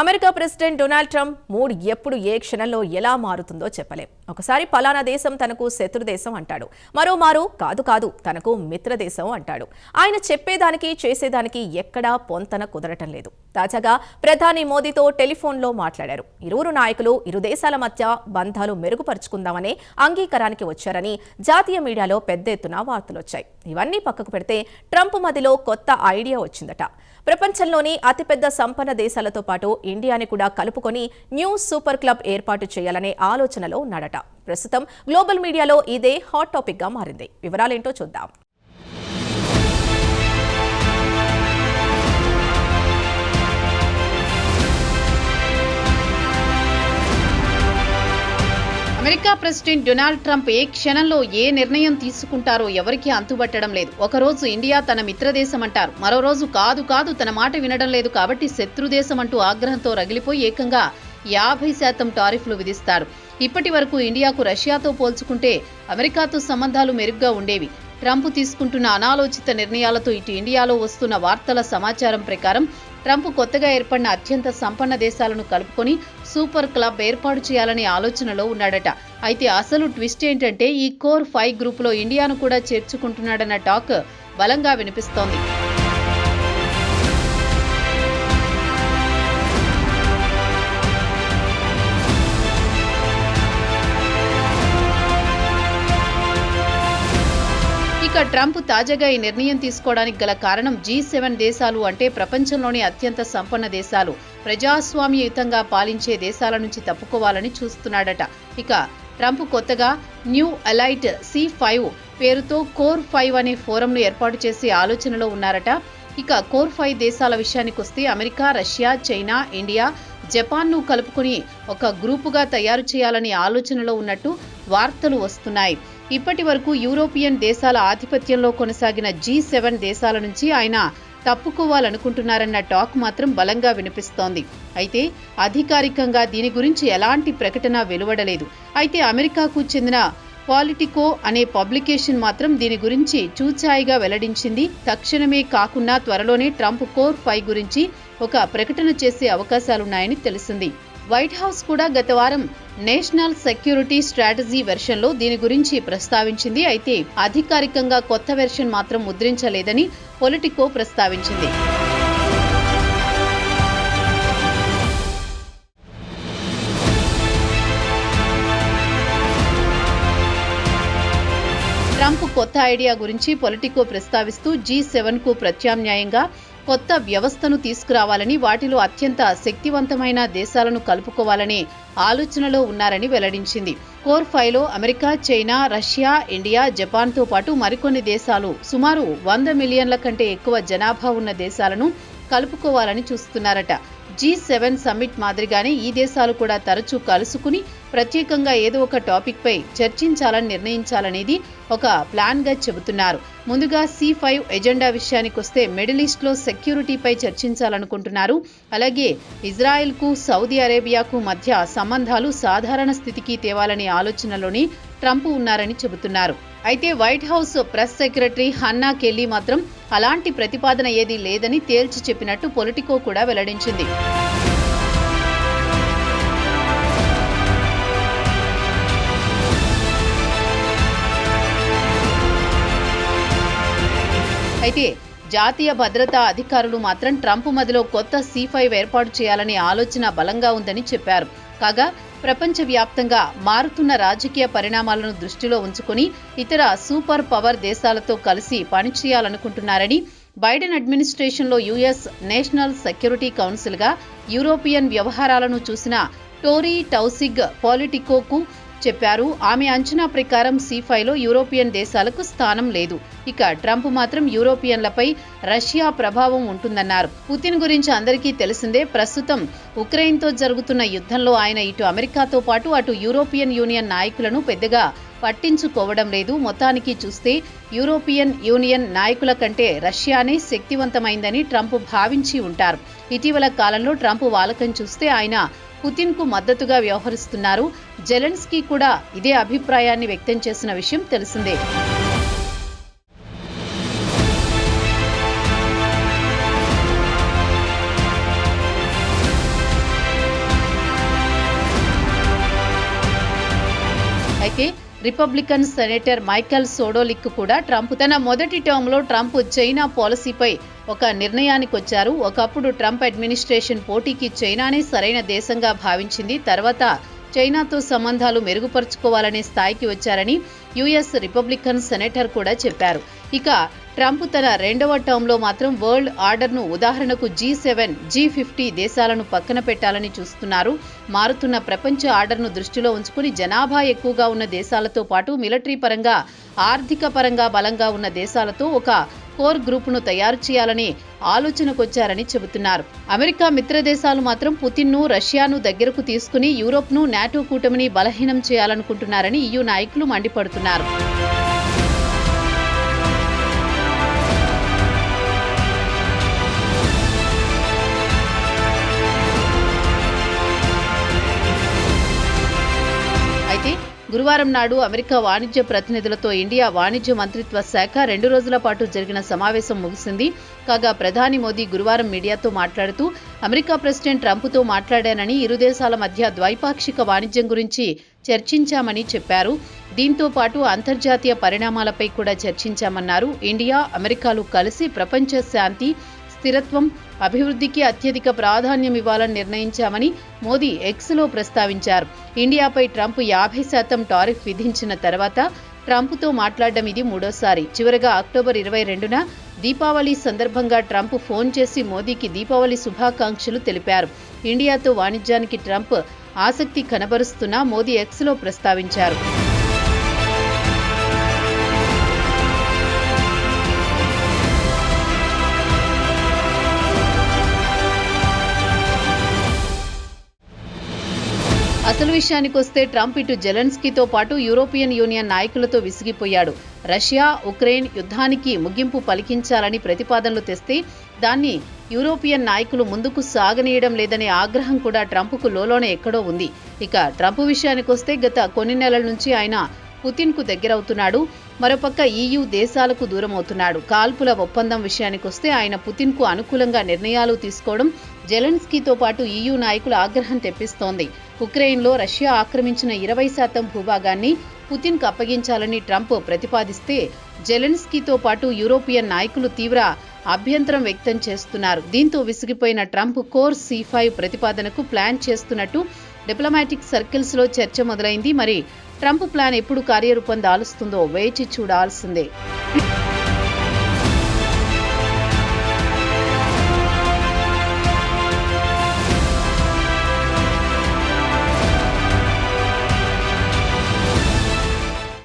America president Donald Trump mood ఎప్పుడు ఏ క్షణంలో ఎలా మారుతుందో చెప్పలేం. ఒకసారి పలానా దేశం తనకు శత్రు దేశం అంటాడు. మరోమారు కాదు కాదు తనకు మిత్రదేశం అంటాడు. ఆయన చెప్పేదానికి చేసేదానికి ఎక్కడా పొంతన కుదరటం లేదు. తాజాగా ప్రధాని మోదీతో టెలిఫోన్లో మాట్లాడారు. ఇరువురు నాయకులు ఇరు దేశాల మధ్య బంధాలు మెరుగుపరుచుకుందామనే అంగీకారానికి వచ్చారని జాతీయ మీడియాలో పెద్ద ఎత్తున వార్తలొచ్చాయి. ఇవన్నీ పక్కకు పెడితే ట్రంప్ మదిలో కొత్త ఐడియా వచ్చిందట. ప్రపంచంలోని అతిపెద్ద సంపన్న దేశాలతో పాటు ఇండియాని కూడా కలుపుకొని న్యూ సూపర్ క్లబ్ ఏర్పాటు చేయాలనే ఆలోచనలో ఉన్నాడట. ప్రస్తుతం గ్లోబల్ మీడియాలో ఇదే హాట్ టాపిక్గా మారింది. వివరాలేంటో చూద్దాం. అమెరికా ప్రెసిడెంట్ డొనాల్డ్ ట్రంప్ ఏ క్షణంలో ఏ నిర్ణయం తీసుకుంటారో ఎవరికీ అంతుబట్టడం లేదు. ఒకరోజు ఇండియా తన మిత్రదేశం అంటారు మరో రోజు కాదు కాదు తన మాట వినడం లేదు కాబట్టి శత్రుదేశం అంటూ ఆగ్రహంతో రగిలిపోయి ఏకంగా యాభై శాతం టారిఫ్లు విధిస్తారు. ఇప్పటి వరకు ఇండియాకు రష్యాతో పోల్చుకుంటే అమెరికాతో సంబంధాలు మెరుగ్గా ఉండేవి. ట్రంప్ తీసుకుంటున్న అనాలోచిత నిర్ణయాలతో ఇటు ఇండియాలో వస్తున్న వార్తల సమాచారం ప్రకారం ట్రంప్ కొత్తగా ఏర్పడిన అత్యంత సంపన్న దేశాలను కలుపుకొని సూపర్ క్లబ్ ఏర్పాటు చేయాలనే ఆలోచనలో ఉన్నాడట. అయితే అసలు ట్విస్ట్ ఏంటంటే ఈ కోర్ ఫైవ్ గ్రూపులో ఇండియాను కూడా చేర్చుకుంటున్నాడన్న టాక్ బలంగా వినిపిస్తోంది. ఇక ట్రంప్ తాజాగా ఈ నిర్ణయం తీసుకోవడానికి గల కారణం జీ సెవెన్ దేశాలు అంటే ప్రపంచంలోని అత్యంత సంపన్న దేశాలు. ప్రజాస్వామ్యయుతంగా పాలించే దేశాల నుంచి తప్పుకోవాలని చూస్తున్నాడట. ఇక ట్రంప్ కొత్తగా న్యూ అలైట్ సి ఫైవ్ పేరుతో కోర్ ఫైవ్ అనే ఫోరంను ఏర్పాటు చేసే ఆలోచనలో ఉన్నారట. ఇక కోర్ ఫైవ్ దేశాల విషయానికి వస్తే అమెరికా రష్యా చైనా ఇండియా జపాన్ను కలుపుకుని ఒక గ్రూపుగా తయారు చేయాలనే ఆలోచనలో ఉన్నట్టు వార్తలు వస్తున్నాయి. ఇప్పటి వరకు యూరోపియన్ దేశాల ఆధిపత్యంలో కొనసాగిన జీ సెవెన్ దేశాల నుంచి ఆయన తప్పుకోవాలనుకుంటున్నారన్న టాక్ మాత్రం బలంగా వినిపిస్తోంది. అయితే అధికారికంగా దీని గురించి ఎలాంటి ప్రకటన వెలువడలేదు. అయితే అమెరికాకు చెందిన పాలిటికో అనే పబ్లికేషన్ మాత్రం దీని గురించి చూచాయిగా వెల్లడించింది. తక్షణమే కాకుండా త్వరలోనే ట్రంప్ కోర్ ఫైవ్ గురించి ఒక ప్రకటన చేసే అవకాశాలున్నాయని తెలిసింది. వైట్ హౌస్ కూడా గత వారం నేషనల్ సెక్యూరిటీ స్ట్రాటజీ వెర్షన్లో దీని గురించి ప్రస్తావించింది. అయితే అధికారికంగా కొత్త వెర్షన్ మాత్రం ముద్రించలేదని పొలిటికో ప్రస్తావించింది. ట్రంప్ కొత్త ఐడియా గురించి పొలిటికో ప్రస్తావిస్తూ జీ సెవెన్కు ప్రత్యామ్నాయంగా కొత్త వ్యవస్థను తీసుకురావాలని వాటిలో అత్యంత శక్తివంతమైన దేశాలను కలుపుకోవాలనే ఆలోచనలో ఉన్నారని వెల్లడించింది. కోర్ ఫైవ్లో అమెరికా చైనా రష్యా ఇండియా జపాన్తో పాటు మరికొన్ని దేశాలు సుమారు వంద మిలియన్ల కంటే ఎక్కువ జనాభా ఉన్న దేశాలను కలుపుకోవాలని చూస్తున్నారట. జీ సెవెన్ సమ్మిట్ మాదిరిగానే ఈ దేశాలు కూడా తరచూ కలుసుకుని ప్రత్యేకంగా ఏదో ఒక టాపిక్పై చర్చించాలని నిర్ణయించాలనేది ఒక ప్లాన్గా చెబుతున్నారు. ముందుగా సి ఫైవ్ ఎజెండా విషయానికి వస్తే మిడిల్ ఈస్ట్లో సెక్యూరిటీపై చర్చించాలనుకుంటున్నారు. అలాగే ఇజ్రాయెల్కు సౌదీ అరేబియాకు మధ్య సంబంధాలు సాధారణ స్థితికి తేవాలనే ఆలోచనలోని ట్రంప్ ఉన్నారని చెబుతున్నారు. అయితే White House press secretary Hannah Kelly మాత్రం అలాంటి ప్రతిపాదన ఏదీ లేదని తేల్చి చెప్పినట్టు పొలిటికో కూడా వెల్లడించింది. అయితే జాతీయ భద్రతా అధికారులు మాత్రం ట్రంప్ మదిలో కొత్త సీ ఫైవ్ ఏర్పాటు చేయాలనే ఆలోచన బలంగా ఉందని చెప్పారు. కాగా ప్రపంచవ్యాప్తంగా మారుతున్న రాజకీయ పరిణామాలను దృష్టిలో ఉంచుకుని ఇతర సూపర్ పవర్ దేశాలతో కలిసి పనిచేయాలనుకుంటున్నారని బైడెన్ అడ్మినిస్ట్రేషన్లో యుఎస్ నేషనల్ సెక్యూరిటీ కౌన్సిల్గా యూరోపియన్ వ్యవహారాలను చూసిన టోరీ టౌసిగ్ పాలిటికోకు చెప్పారు. ఆమె అంచనా ప్రకారం లో యూరోపియన్ దేశాలకు స్థానం లేదు. ఇక ట్రంప్ మాత్రం యూరోపియన్లపై రష్యా ప్రభావం ఉంటుందన్నారు. పుతిన్ గురించి అందరికీ తెలిసిందే ప్రస్తుతం ఉక్రెయిన్తో జరుగుతున్న యుద్ధంలో ఆయన ఇటు అమెరికాతో పాటు అటు యూరోపియన్ యూనియన్ నాయకులను పెద్దగా పట్టించుకోవడం లేదు. మొత్తానికి చూస్తే యూరోపియన్ యూనియన్ నాయకుల కంటే రష్యానే శక్తివంతమైందని ట్రంప్ భావించి ఉంటారు. ఇటీవల కాలంలో ట్రంప్ వాలకం చూస్తే ఆయన పుతిన్కు మద్దతుగా వ్యవహరిస్తున్నారు. జెలెన్స్కీ కూడా ఇదే అభిప్రాయాన్ని వ్యక్తం చేసిన విషయం తెలిసిందే. అయితే రిపబ్లికన్ సెనేటర్ మైకెల్ సోడోలిక్ కూడా ట్రంప్ తన మొదటి టర్మ్లో ట్రంప్ చైనా పాలసీపై ఒక నిర్ణయానికి వచ్చారు ఒకప్పుడు ట్రంప్ అడ్మినిస్ట్రేషన్ పోటీకి చైనానే సరైన దేశంగా భావించింది. తర్వాత చైనాతో సంబంధాలు మెరుగుపరుచుకోవాలనే స్థాయికి వచ్చారని యుఎస్ రిపబ్లికన్ సెనేటర్ కూడా చెప్పారు. ఇక ట్రంప్ తన రెండవ టర్మ్లో మాత్రం వరల్డ్ ఆర్డర్ను ఉదాహరణకు జీ సెవెన్ జీ ఫిఫ్టీ దేశాలను పక్కన పెట్టాలని చూస్తున్నారు. మారుతున్న ప్రపంచ ఆర్డర్ను దృష్టిలో ఉంచుకుని జనాభా ఎక్కువగా ఉన్న దేశాలతో పాటు మిలిటరీ పరంగా ఆర్థిక పరంగా బలంగా ఉన్న దేశాలతో ఒక కోర్ గ్రూపును తయారు చేయాలని ఆలోచనకొచ్చారని చెబుతున్నారు. అమెరికా మిత్రదేశాలు మాత్రం పుతిన్ను రష్యాను దగ్గరకు తీసుకుని యూరోప్ను నాటో కూటమిని బలహీనం చేయాలనుకుంటున్నారని ఇయు నాయకులు మండిపడుతున్నారు. గురువారం నాడు అమెరికా వాణిజ్య ప్రతినిధులతో ఇండియా వాణిజ్య మంత్రిత్వ శాఖ రెండు రోజుల పాటు జరిగిన సమావేశం ముగిసింది. కాగా ప్రధాని మోదీ గురువారం మీడియాతో మాట్లాడుతూ అమెరికా ప్రెసిడెంట్ ట్రంప్తో మాట్లాడానని ఇరు దేశాల మధ్య ద్వైపాక్షిక వాణిజ్యం గురించి చర్చించామని చెప్పారు. దీంతో పాటు అంతర్జాతీయ పరిణామాలపై కూడా చర్చించామన్నారు. ఇండియా అమెరికాలు కలిసి ప్రపంచ శాంతి స్థిరత్వం అభివృద్ధికి అత్యధిక ప్రాధాన్యం ఇవ్వాలని నిర్ణయించామని మోదీ ఎక్స్లో ప్రస్తావించారు. ఇండియాపై ట్రంప్ యాభై శాతం టారిఫ్ విధించిన తర్వాత ట్రంప్తో మాట్లాడడం ఇది మూడోసారి. చివరగా అక్టోబర్ ఇరవై రెండున దీపావళి సందర్భంగా ట్రంప్ ఫోన్ చేసి మోదీకి దీపావళి శుభాకాంక్షలు తెలిపారు. ఇండియాతో వాణిజ్యానికి ట్రంప్ ఆసక్తి కనబరుస్తున్నా మోదీ ఎక్స్లో ప్రస్తావించారు. అసలు విషయానికొస్తే ట్రంప్ ఇటు జెలెన్స్కీతో పాటు యూరోపియన్ యూనియన్ నాయకులతో విసిగిపోయాడు. రష్యా ఉక్రెయిన్ యుద్ధానికి ముగింపు పలికించాలని ప్రతిపాదనలు తెస్తే దాన్ని యూరోపియన్ నాయకులు ముందుకు సాగనీయడం లేదనే ఆగ్రహం కూడా ట్రంప్కు లోలోనే ఎక్కడో ఉంది. ఇక ట్రంప్ విషయానికి వస్తే గత కొన్ని నెలల నుంచి ఆయన పుతిన్కు దగ్గరవుతున్నాడు. మరోపక్క ఈయూ దేశాలకు దూరమవుతున్నాడు. కాల్పుల ఒప్పందం విషయానికొస్తే ఆయన పుతిన్కు అనుకూలంగా నిర్ణయాలు తీసుకోవడం జెలెన్స్కీతో పాటు ఈయూ నాయకుల ఆగ్రహం తెప్పిస్తోంది. ఉక్రెయిన్లో రష్యా ఆక్రమించిన ఇరవై శాతం భూభాగాన్ని పుతిన్కు అప్పగించాలని ట్రంప్ ప్రతిపాదిస్తే జెలెన్స్కీతో పాటు యూరోపియన్ నాయకులు తీవ్ర అభ్యంతరం వ్యక్తం చేస్తున్నారు. దీంతో విసిగిపోయిన ట్రంప్ కోర్ సి ఫైవ్ ప్రతిపాదనకు ప్లాన్ చేస్తున్నట్టు డిప్లొమాటిక్ సర్కిల్స్లో చర్చ మొదలైంది. మరి ట్రంప్ ప్లాన్ ఎప్పుడు కార్యరూపం దాలుస్తుందో వేచి చూడాల్సిందే.